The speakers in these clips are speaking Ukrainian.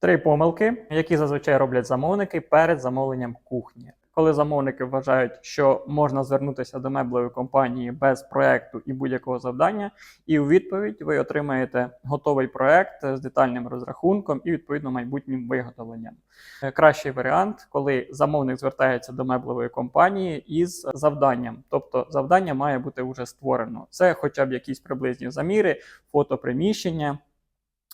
Три помилки, які зазвичай роблять замовники перед замовленням кухні. Коли замовники вважають, що можна звернутися до меблевої компанії без проекту і будь-якого завдання, і у відповідь ви отримаєте готовий проект з детальним розрахунком і відповідно майбутнім виготовленням. Е, Кращий варіант, коли замовник звертається до меблевої компанії із завданням, тобто завдання має бути вже створено. Це хоча б якісь приблизні заміри, фото приміщення.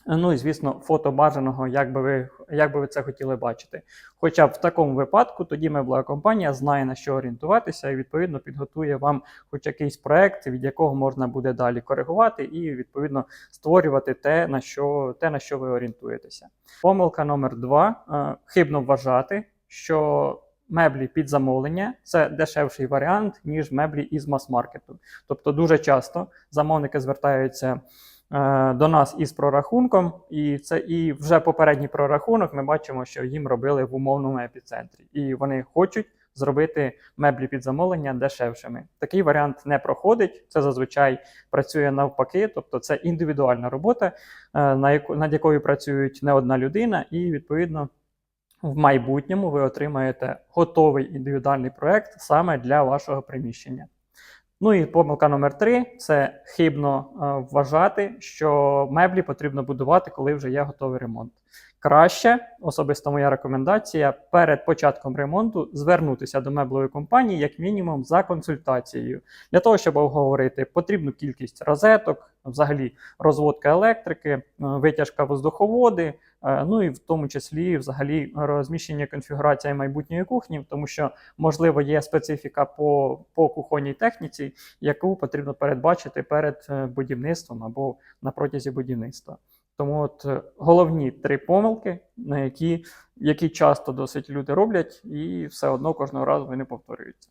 Ну і звісно, фото бажаного, як би ви як би ви це хотіли бачити. Хоча б в такому випадку тоді меблева компанія знає на що орієнтуватися і відповідно підготує вам хоч якийсь проект, від якого можна буде далі коригувати, і відповідно створювати те, на що те, на що ви орієнтуєтеся. Помилка номер два: Е, хибно вважати, що меблі під замовлення це дешевший варіант, ніж меблі із мас-маркету. Тобто, дуже часто замовники звертаються до нас із прорахунком, і це і вже попередній прорахунок. Ми бачимо, що їм робили в умовному епіцентрі, і вони хочуть зробити меблі під замовлення дешевшими. Такий варіант не проходить. Це зазвичай працює навпаки, тобто це індивідуальна робота, е, над якою працюють не одна людина, і відповідно. В майбутньому ви отримаєте готовий індивідуальний проект саме для вашого приміщення. Ну і помилка номер три це хибно е, вважати, що меблі потрібно будувати, коли вже є готовий ремонт. Краще, особисто моя рекомендація, перед початком ремонту звернутися до меблевої компанії, як мінімум, за консультацією, для того, щоб обговорити потрібну кількість розеток, взагалі розводка електрики, е, витяжка воздуховоди, е, ну і в тому числі взагалі розміщення конфігурації майбутньої кухні, тому що можливо є специфіка по, по кухонній техніці, яку потрібно передбачити перед е, будівництвом або на протязі будівництва. Тому от е, головні три помилки, на які, які часто досить люди роблять, і все одно кожного разу вони повторюються.